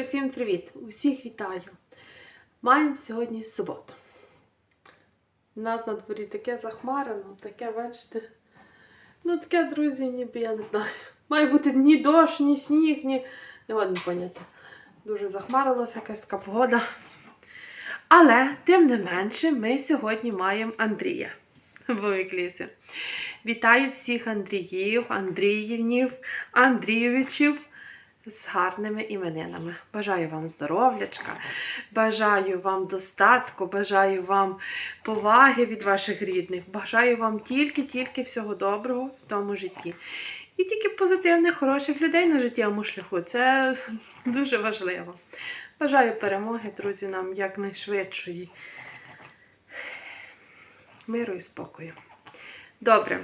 Усім привіт! Усіх вітаю! Маємо сьогодні суботу. У нас на дворі таке захмарено, таке, бачите. Ну, таке, друзі, ніби я не знаю. Має бути ні дощ, ні сніг, ні. Не годно поняти. Дуже захмарилося, якась така погода. Але, тим не менше, ми сьогодні маємо Андрія в Еклісі. Вітаю всіх Андріїв, Андріївнів, Андрійовичів з гарними іменинами. Бажаю вам здоров'ячка, бажаю вам достатку, бажаю вам поваги від ваших рідних, бажаю вам тільки-тільки всього доброго в тому житті. І тільки позитивних, хороших людей на життєвому шляху. Це дуже важливо. Бажаю перемоги, друзі, нам якнайшвидшої. Миру і спокою. Добре.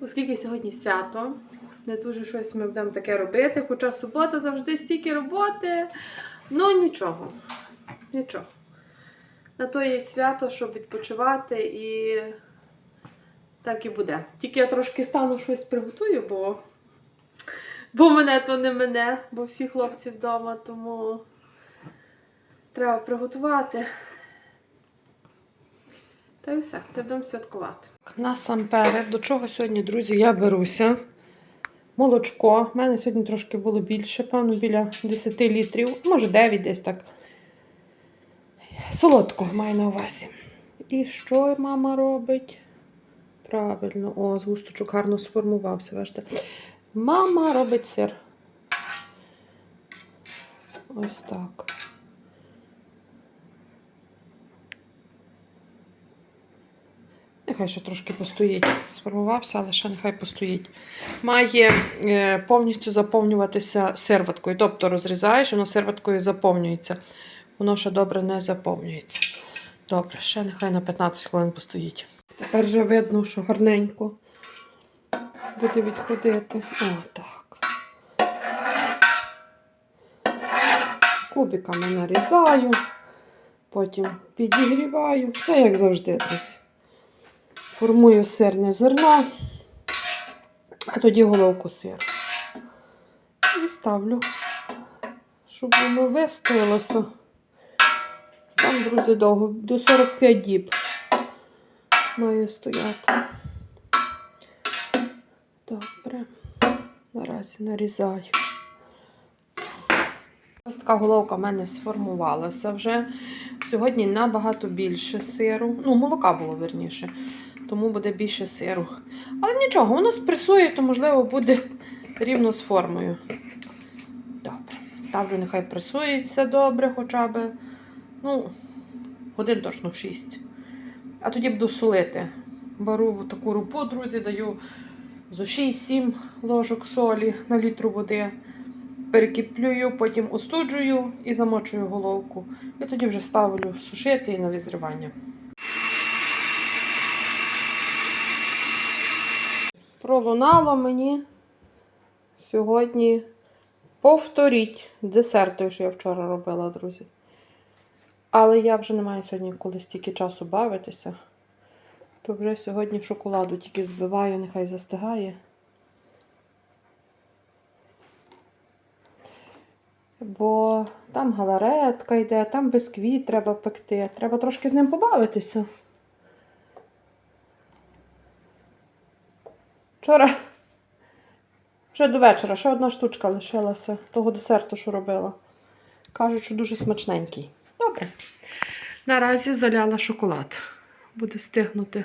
Оскільки сьогодні свято, не дуже щось ми будемо таке робити, хоча субота завжди стільки роботи. Ну нічого. Нічого. На то є свято, щоб відпочивати і так і буде. Тільки я трошки стану щось приготую, бо, бо мене то не мене, бо всі хлопці вдома, тому треба приготувати. Та й все, та будемо святкувати. Насамперед, до чого сьогодні, друзі, я беруся. Молочко. У мене сьогодні трошки було більше, певно, біля 10 літрів, може 9 десь так. Солодкого маю на увазі. І що мама робить? Правильно, о, згусточок гарно сформувався. Бачите. Мама робить сир. Ось так. Нехай ще трошки постоїть. Сформувався, але ще нехай постоїть. Має е, повністю заповнюватися серваткою. Тобто розрізаєш, воно серваткою заповнюється. Воно ще добре не заповнюється. Добре, ще нехай на 15 хвилин постоїть. Тепер вже видно, що гарненько буде відходити. О, так. Кубиками нарізаю, потім підігріваю. Все як завжди, друзі. Формую сирне зерно, а тоді головку сиру. І ставлю, щоб воно вистоялося. Там, друзі, довго, до 45 діб має стояти. Добре. Наразі нарізаю. Ось така головка в мене сформувалася вже. Сьогодні набагато більше сиру. Ну, молока було верніше, тому буде більше сиру. Але нічого, воно спресує, то, можливо, буде рівно з формою. Добре. Ставлю, нехай пресується добре, хоча б. Ну, годин точно 6. А тоді буду солити. Беру таку рупу, друзі, даю зо 6-7 ложок солі на літру води. Перекиплюю, потім остуджую і замочую головку. І тоді вже ставлю сушити і на визрівання. Пролунало мені сьогодні повторіть десерти, що я вчора робила, друзі. Але я вже не маю сьогодні коли стільки часу бавитися. То вже сьогодні шоколаду тільки збиваю, нехай застигає. Бо там галаретка йде, там бисквіт треба пекти. Треба трошки з ним побавитися. Вчора вже до вечора ще одна штучка лишилася того десерту, що робила. Кажуть, що дуже смачненький. Добре. Наразі заляла шоколад. Буде стигнути.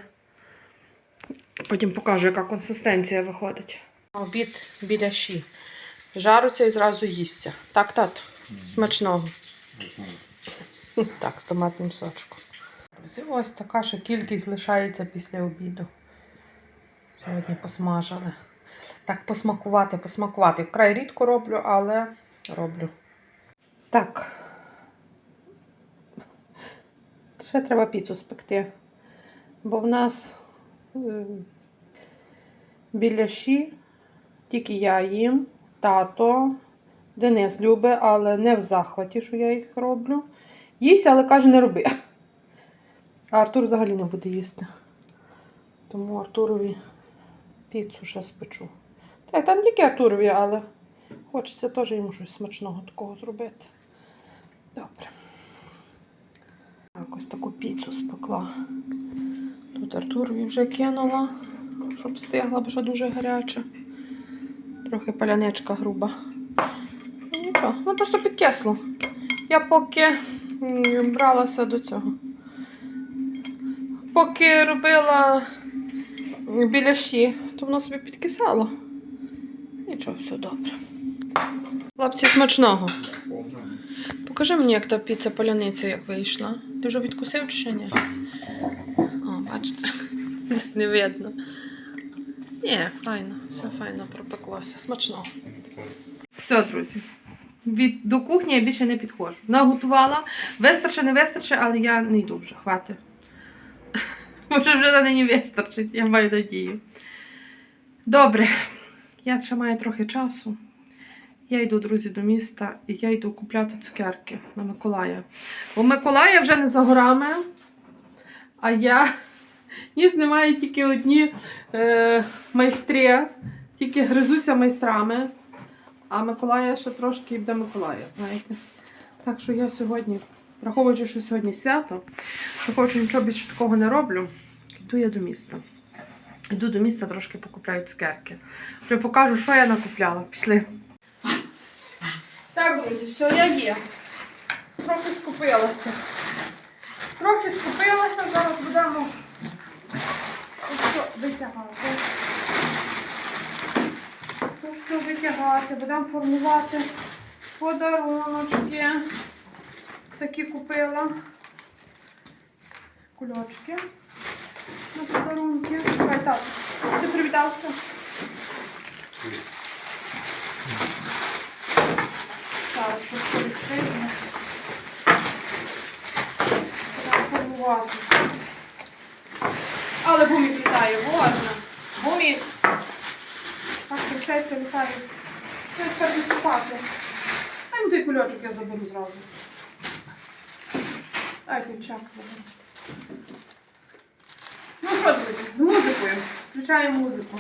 Потім покажу, яка консистенція виходить. Обід біля ші. Жаруться і зразу їсться. Так, тато? Смачного. Так, з томатним сочком. Ось така ще кількість лишається після обіду. Сьогодні посмажили. Так, посмакувати, посмакувати. Вкрай рідко роблю, але роблю. Так. Ще треба піцу спекти. Бо в нас е, біляші, тільки я їм, тато, Денис любить, але не в захваті, що я їх роблю. Їсть, але каже, не роби. А Артур взагалі не буде їсти. Тому Артурові піцу ще спечу. Так, та не тільки Артурові, але Хочеться теж йому щось смачного такого зробити. Добре. Так, ось таку піцу спекла. Тут Артурові вже кинула, щоб стигла, бо що дуже гаряча. Трохи паляничка груба. Ну нічого, ну просто підкисло. Я поки бралася до цього. Поки робила біляші, то воно собі підкисало. Нічого, все добре. Хлопці, смачного. Покажи мені, як та піца паляниця як вийшла. Ти вже відкусив чи ще ні? О, бачите, не видно. Ні, файно, все файно пропеклося. Смачного. Все, друзі. Від, до кухні я більше не підходжу. Наготувала. Вистачить, не вистачить, але я не йду вже, хватить. Може, вже на нині вистачить, я маю надію. Добре, я ще маю трохи часу. Я йду, друзі, до міста і я йду купляти цукерки на Миколая. Бо Миколая вже не за горами, а я ніс немає тільки одні е, майстри, тільки гризуся майстрами. А Миколая ще трошки йде Миколая, знаєте. Так що я сьогодні, враховуючи, що сьогодні свято, враховуючи, нічого більше такого не роблю, йду я до міста. Йду до міста, трошки покупляю цукерки. Вже покажу, що я накупляла. Пішли. Так, друзі, все, я є. Трохи скупилася. Трохи скупилася, зараз будемо витягати. Ось що витягати, будемо формувати подаруночки. Такі купила. Кульочки на подарунки. Давай, так. Ти привітався? Так, що відкриємо. Але бумік літає, можна. Бумік. Так, прощається, літає. Що тепер виступати? А ну той кульочок я заберу зразу. Ай, ключак. Ну що, друзі, з музикою. Включаємо музику.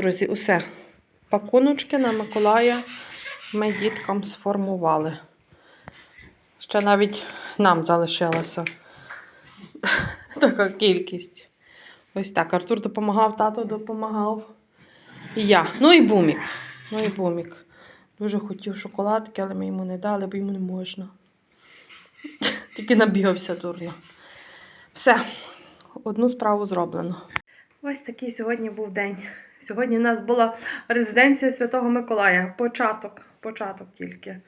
Друзі, усе. Пакуночки на Миколая ми діткам сформували. Ще навіть нам залишилася така кількість. Ось так. Артур допомагав, тато допомагав. І я. Ну і бумік. Ну і бумік. Дуже хотів шоколадки, але ми йому не дали, бо йому не можна. Тільки набігався дурно. Все, одну справу зроблено. Ось такий сьогодні був день. Сьогодні в нас була резиденція Святого Миколая. Початок, початок тільки.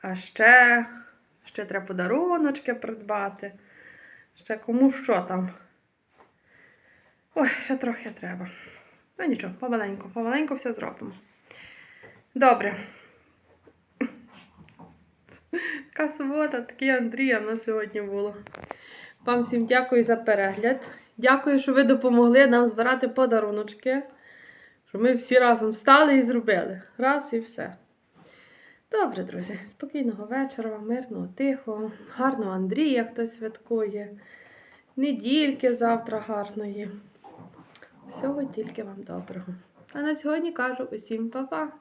А ще, ще треба подаруночки придбати. Ще кому що там. Ой, ще трохи треба. Ну нічого, помаленьку, помаленьку все зробимо. Добре. Така субота, такий Андрія на сьогодні було. Вам всім дякую за перегляд. Дякую, що ви допомогли нам збирати подаруночки. Що ми всі разом стали і зробили. Раз і все. Добре, друзі, спокійного вечора, вам, мирного, тихого, гарного Андрія хтось святкує. Недільки завтра гарної. Всього тільки вам доброго. А на сьогодні кажу усім па-па!